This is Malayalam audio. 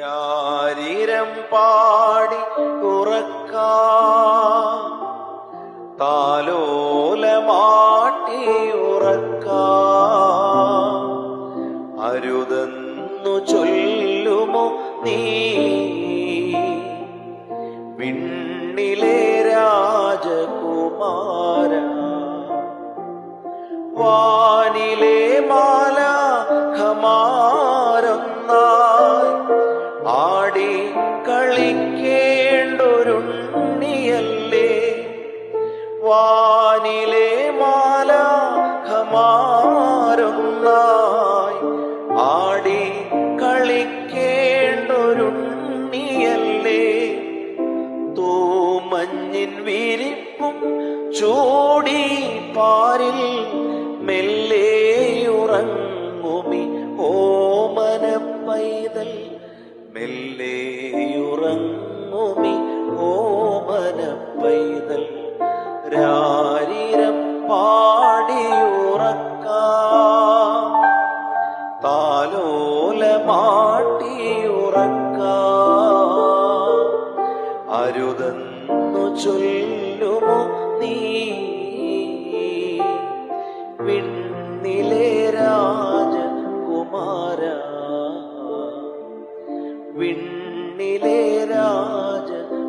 രാരിരം പാടി ഉറക്കാ. താലോലമാട്ടി ഉറക്കാ. അരുതെന്നു ചൊല്ലുമോ നീ? വിണ്ണിലെ രാജകുമാര. വാനിലെ വാനിലെ മാല ഖമാരൊന്നായി ആടി കളിക്കേണ്ടൊരുണ്ണിയല്ലേ? തൂമഞ്ഞിൻ വിരിപ്പും ചൂടി പാരിൽ മെല്ലെ ഉറങ്ങുമി. ഓമന പൈതൽ മെല്ലെ ഉറങ്ങുമി. ഓമന പൈതൽ രാരീരം പാടിയുറക്കാം. താലോലമാട്ടിയുറക്കാം അരുതെന്നു ചൊല്ലുമോ നീ? വിണ്ണിലെ രാജകുമാര. വിണ്ണിലെ രാജകുമാര